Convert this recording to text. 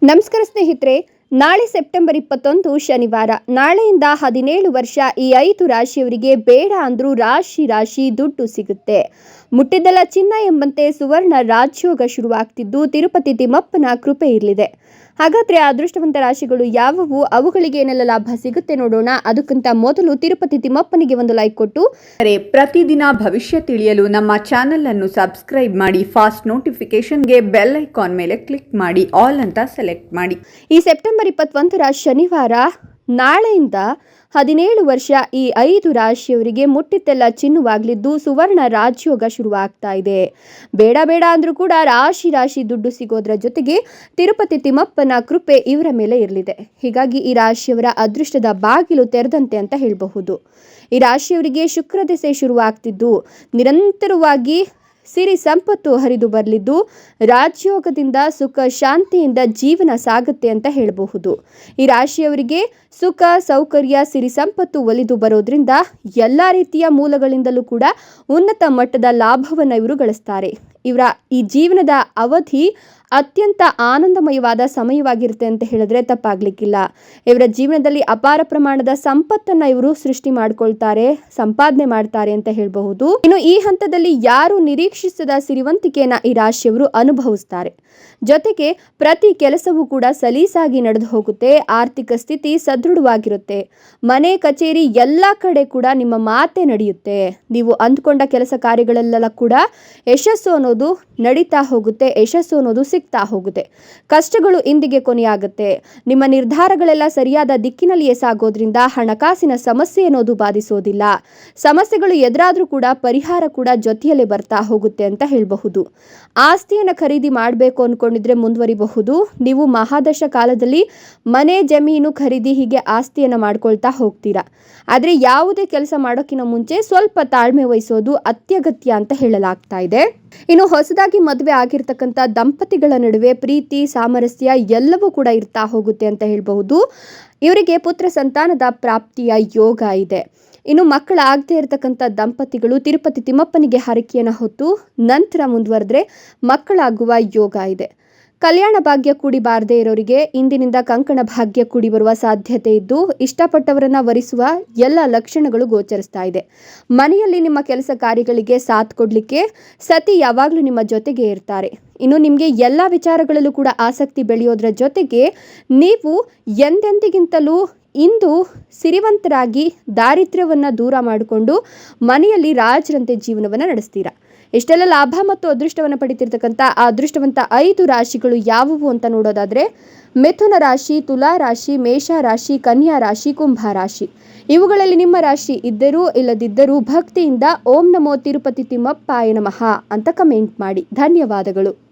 ನಮಸ್ಕಾರ ಸ್ನೇಹಿತರೆ ನಾಳೆ ಸೆಪ್ಟೆಂಬರ್ ಇಪ್ಪತ್ತೊಂದು ಶನಿವಾರ. ನಾಳೆಯಿಂದ ಹದಿನೇಳು ವರ್ಷ ಈ ಐದು ರಾಶಿಯವರಿಗೆ ಬೇಡ ಅಂದ್ರೂ ರಾಶಿ ರಾಶಿ ದುಡ್ಡು ಸಿಗುತ್ತೆ. ಮುಟ್ಟಿದ್ದಲ್ಲ ಚಿನ್ನ ಎಂಬಂತೆ ಸುವರ್ಣ ರಾಜ್ಯೋಗ ಶುರುವಾಗ್ತಿದ್ದು ತಿರುಪತಿ ತಿಮ್ಮಪ್ಪನ ಕೃಪೆ ಇರಲಿದೆ. ಹಾಗಾದ್ರೆ ಅದೃಷ್ಟವಂತ ರಾಶಿಗಳು ಯಾವುವು? ಅವುಗಳಿಗೆ ಏನೆಲ್ಲ ಲಾಭ ಸಿಗುತ್ತೆ ನೋಡೋಣ. ಅದಕ್ಕಿಂತ ಮೊದಲು ತಿರುಪತಿ ತಿಮ್ಮಪ್ಪನಿಗೆ ಒಂದು ಲೈಕ್ ಕೊಟ್ಟು. ಪ್ರತಿದಿನ ಭವಿಷ್ಯ ತಿಳಿಯಲು ನಮ್ಮ ಚಾನೆಲ್ ಅನ್ನು ಸಬ್ಸ್ಕ್ರೈಬ್ ಮಾಡಿ ಫಾಸ್ಟ್ ನೋಟಿಫಿಕೇಶನ್ಗೆ ಬೆಲ್ ಐಕಾನ್ ಮೇಲೆ ಕ್ಲಿಕ್ ಮಾಡಿ ಆಲ್ ಅಂತ ಸೆಲೆಕ್ಟ್ ಮಾಡಿ. ಈ ಸೆಪ್ಟೆಂಬರ್ ಇಪ್ಪತ್ತೊಂದರ ಶನಿವಾರ, ನಾಳೆಯಿಂದ ಹದಿನೇಳು ವರ್ಷ ಈ ಐದು ರಾಶಿಯವರಿಗೆ ಮುಟ್ಟಿತ್ತೆಲ್ಲ ಚಿನ್ನುವಾಗ್ಲಿದ್ದು ಸುವರ್ಣ ರಾಜಯೋಗ ಶುರುವಾಗ್ತಾ ಇದೆ. ಬೇಡ ಬೇಡ ಅಂದರೂ ಕೂಡ ರಾಶಿ ರಾಶಿ ದುಡ್ಡು ಸಿಗೋದ್ರ ಜೊತೆಗೆ ತಿರುಪತಿ ತಿಮ್ಮಪ್ಪನ ಕೃಪೆ ಇವರ ಮೇಲೆ ಇರಲಿದೆ. ಹೀಗಾಗಿ ಈ ರಾಶಿಯವರ ಅದೃಷ್ಟದ ಬಾಗಿಲು ತೆರೆದಂತೆ ಅಂತ ಹೇಳಬಹುದು. ಈ ರಾಶಿಯವರಿಗೆ ಶುಕ್ರ ದೆಸೆ ಶುರುವಾಗ್ತಿದ್ದು. ನಿರಂತರವಾಗಿ ಸಿರಿ ಸಂಪತ್ತು ಹರಿದು ಬರಲಿದ್ದು ರಾಜ್ಯೋಗದಿಂದ ಸುಖ ಶಾಂತಿಯಿಂದ ಜೀವನ ಸಾಗುತ್ತೆ ಅಂತ ಹೇಳಬಹುದು. ಈ ರಾಶಿಯವರಿಗೆ ಸುಖ, ಸೌಕರ್ಯ, ಸಿರಿ ಸಂಪತ್ತು ಒಲಿದು ಬರೋದ್ರಿಂದ ಎಲ್ಲ ರೀತಿಯ ಮೂಲಗಳಿಂದಲೂ ಕೂಡ ಉನ್ನತ ಮಟ್ಟದ ಲಾಭವನ್ನು ಇವರು ಗಳಿಸ್ತಾರೆ. ಇವರ ಈ ಜೀವನದ ಅವಧಿ ಅತ್ಯಂತ ಆನಂದಮಯವಾದ ಸಮಯವಾಗಿರುತ್ತೆ ಅಂತ ಹೇಳಿದ್ರೆ ತಪ್ಪಾಗ್ಲಿಕ್ಕಿಲ್ಲ. ಇವರ ಜೀವನದಲ್ಲಿ ಅಪಾರ ಪ್ರಮಾಣದ ಸಂಪತ್ತನ್ನ ಇವರು ಸೃಷ್ಟಿ ಮಾಡ್ಕೊಳ್ತಾರೆ, ಸಂಪಾದನೆ ಮಾಡ್ತಾರೆ ಅಂತ ಹೇಳಬಹುದು. ಇನ್ನು ಈ ಹಂತದಲ್ಲಿ ಯಾರು ನಿರೀಕ್ಷಿಸದ ಸಿರಿವಂತಿಕೆಯನ್ನ ಈ ರಾಶಿಯವರು ಅನುಭವಿಸ್ತಾರೆ. ಜೊತೆಗೆ ಪ್ರತಿ ಕೆಲಸವೂ ಕೂಡ ಸಲೀಸಾಗಿ ನಡೆದು ಹೋಗುತ್ತೆ, ಆರ್ಥಿಕ ಸ್ಥಿತಿ ಸದೃಢವಾಗಿರುತ್ತೆ. ಮನೆ, ಕಚೇರಿ ಎಲ್ಲ ಕಡೆ ಕೂಡ ನಿಮ್ಮ ಮಾತೆ ನಡೆಯುತ್ತೆ. ನೀವು ಅಂದ್ಕೊಂಡ ಕೆಲಸ ಕಾರ್ಯಗಳಲ್ಲೆಲ್ಲ ಕೂಡ ಯಶಸ್ಸು ಅನ್ನೋದು ನಡೀತಾ ಹೋಗುತ್ತೆ, ಯಶಸ್ಸು ಅನ್ನೋದು ಸಿಗ್ತಾ ಹೋಗುತ್ತೆ. ಕಷ್ಟಗಳು ಇಂದಿಗೆ ಕೊನೆಯಾಗುತ್ತೆ. ನಿಮ್ಮ ನಿರ್ಧಾರಗಳೆಲ್ಲ ಸರಿಯಾದ ದಿಕ್ಕಿನಲ್ಲಿಯೇ ಸಾಗೋದ್ರಿಂದ ಹಣಕಾಸಿನ ಸಮಸ್ಯೆ ಅನ್ನೋದು ಬಾಧಿಸೋದಿಲ್ಲ. ಸಮಸ್ಯೆಗಳು ಎದುರಾದ್ರೂ ಕೂಡ ಪರಿಹಾರ ಕೂಡ ಜೊತೆಯಲ್ಲೇ ಬರ್ತಾ ಹೋಗುತ್ತೆ ಅಂತ ಹೇಳಬಹುದು. ಆಸ್ತಿಯನ್ನು ಖರೀದಿ ಮಾಡಬೇಕು ಅಂದ್ಕೊಂಡಿದ್ರೆ ಮುಂದುವರಿಬಹುದು. ನೀವು ಮಹಾದಶ ಕಾಲದಲ್ಲಿ ಮನೆ, ಜಮೀನು ಖರೀದಿ ಹೀಗೆ ಆಸ್ತಿಯನ್ನು ಮಾಡ್ಕೊಳ್ತಾ ಹೋಗ್ತೀರಾ. ಆದರೆ ಯಾವುದೇ ಕೆಲಸ ಮಾಡೋಕ್ಕಿಂತ ಮುಂಚೆ ಸ್ವಲ್ಪ ತಾಳ್ಮೆ ವಹಿಸೋದು ಅತ್ಯಗತ್ಯ ಅಂತ ಹೇಳಲಾಗ್ತಾ ಇದೆ. ಇನ್ನು ಹೊಸದಾಗಿ ಮದುವೆ ಆಗಿರ್ತಕ್ಕಂಥ ದಂಪತಿಗಳ ನಡುವೆ ಪ್ರೀತಿ, ಸಾಮರಸ್ಯ ಎಲ್ಲವೂ ಕೂಡ ಇರ್ತಾ ಹೋಗುತ್ತೆ ಅಂತ ಹೇಳಬಹುದು. ಇವರಿಗೆ ಪುತ್ರ ಸಂತಾನದ ಪ್ರಾಪ್ತಿಯ ಯೋಗ ಇದೆ. ಇನ್ನು ಮಕ್ಕಳಾಗದೇ ಇರತಕ್ಕಂಥ ದಂಪತಿಗಳು ತಿರುಪತಿ ತಿಮ್ಮಪ್ಪನಿಗೆ ಹರಕೆಯನ್ನು ಹೊತ್ತು ನಂತರ ಮುಂದುವರೆದ್ರೆ ಮಕ್ಕಳಾಗುವ ಯೋಗ ಇದೆ. ಕಲ್ಯಾಣ ಭಾಗ್ಯ ಕೂಡಿ ಬಾರದೇ ಇರೋರಿಗೆ ಇಂದಿನಿಂದ ಕಂಕಣ ಭಾಗ್ಯ ಕೂಡಿ ಬರುವ ಸಾಧ್ಯತೆ ಇದ್ದು, ಇಷ್ಟಪಟ್ಟವರನ್ನ ವರಿಸುವ ಎಲ್ಲ ಲಕ್ಷಣಗಳು ಗೋಚರಿಸ್ತಾ ಇದೆ. ಮನೆಯಲ್ಲಿ ನಿಮ್ಮ ಕೆಲಸ ಕಾರ್ಯಗಳಿಗೆ ಸಾಥ್ ಕೊಡಲಿಕ್ಕೆ ಸತಿ ಯಾವಾಗಲೂ ನಿಮ್ಮ ಜೊತೆಗೆ ಇರ್ತಾರೆ. ಇನ್ನು ನಿಮಗೆ ಎಲ್ಲ ವಿಚಾರಗಳಲ್ಲೂ ಕೂಡ ಆಸಕ್ತಿ ಬೆಳೆಯೋದ್ರ ಜೊತೆಗೆ ನೀವು ಎಂದೆಂದಿಗಿಂತಲೂ ಇಂದು ಸಿರಿವಂತರಾಗಿ ದಾರಿದ್ರ್ಯವನ್ನು ದೂರ ಮಾಡಿಕೊಂಡು ಮನೆಯಲ್ಲಿ ರಾಜರಂತೆ ಜೀವನವನ್ನು ನಡೆಸ್ತೀರಾ? ಇಷ್ಟೆಲ್ಲ ಲಾಭ ಮತ್ತು ಅದೃಷ್ಟವನ್ನು ಪಡಿತಿರ್ತಕ್ಕಂಥ ಆ ಅದೃಷ್ಟವಂತ ಐದು ರಾಶಿಗಳು ಯಾವುವು ಅಂತ ನೋಡೋದಾದರೆ ಮಿಥುನ ರಾಶಿ, ತುಲಾ ರಾಶಿ, ಮೇಷ ರಾಶಿ, ಕನ್ಯಾ ರಾಶಿ, ಕುಂಭ ರಾಶಿ. ಇವುಗಳಲ್ಲಿ ನಿಮ್ಮ ರಾಶಿ ಇದ್ದರೂ ಇಲ್ಲದಿದ್ದರೂ ಭಕ್ತಿಯಿಂದ ಓಂ ನಮೋ ತಿರುಪತಿ ತಿಮ್ಮಪ್ಪಾಯ ನಮಃ ಅಂತ ಕಮೆಂಟ್ ಮಾಡಿ. ಧನ್ಯವಾದಗಳು.